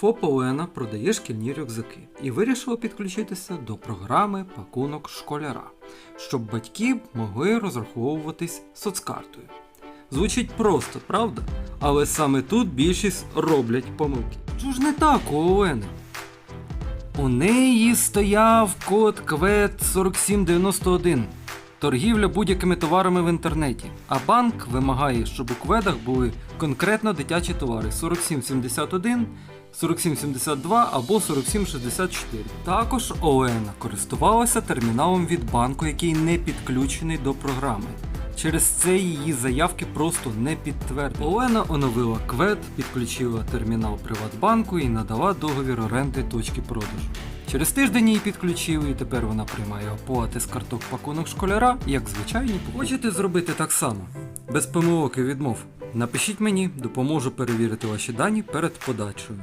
ФОП Олена продає шкільні рюкзаки і вирішила підключитися до програми пакунок школяра, щоб батьки могли розраховуватись соцкартою. Звучить просто, правда? Але саме тут більшість роблять помилки. Чого ж не так у Олени? У неї стояв код КВЕТ 4791. Торгівля будь-якими товарами в інтернеті. А банк вимагає, щоб у кведах були конкретно дитячі товари 4771, 4772 або 4764. Також Олена користувалася терміналом від банку, який не підключений до програми. Через це її заявки просто не підтвердили. Олена оновила квет, підключила термінал Приватбанку і надала договір оренди точки продажу. Через тиждень її підключили, і тепер вона приймає оплати з карток пакунок школяра, як звичайні покупки. Хочете зробити так само? Без помилок і відмов. Напишіть мені, допоможу перевірити ваші дані перед подачею.